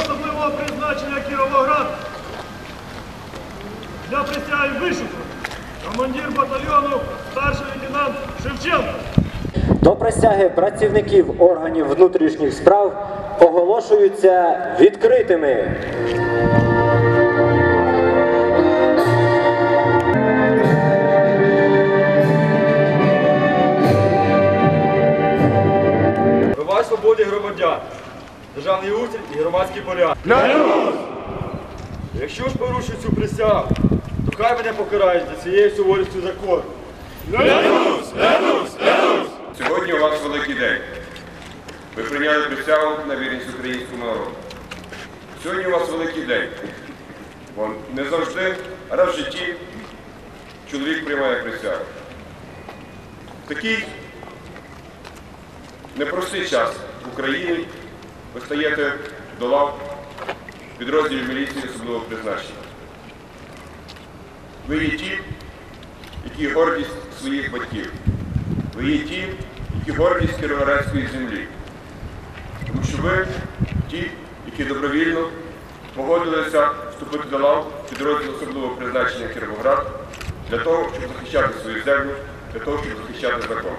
особливого призначення Кіровоград для присяги вишукав командир батальйону старший лейтенант Шевченко. До присяги працівників органів внутрішніх справ оголошуються відкритими. Свободі громадян державний устрій і громадський порядок. Якщо ж порушую цю присягу, то хай мене покарають за цією суворістю закону. Сьогодні у вас великий день. Ви прийняли присягу на вірність українському народу. Сьогодні у вас великий день. Бо не завжди, раз в житті чоловік приймає присягу. В такий непростий час в Україні ви стаєте до лав підрозділів міліції особливого призначення. Ви є ті, які гордість своїх батьків. Ви є ті, які гордість Кіровоградської землі. Тому що ви ті, які добровільно погодилися вступити до лав підрозділу особливого призначення Кіровоград для того, щоб захищати свою землю, для того, щоб захищати закон.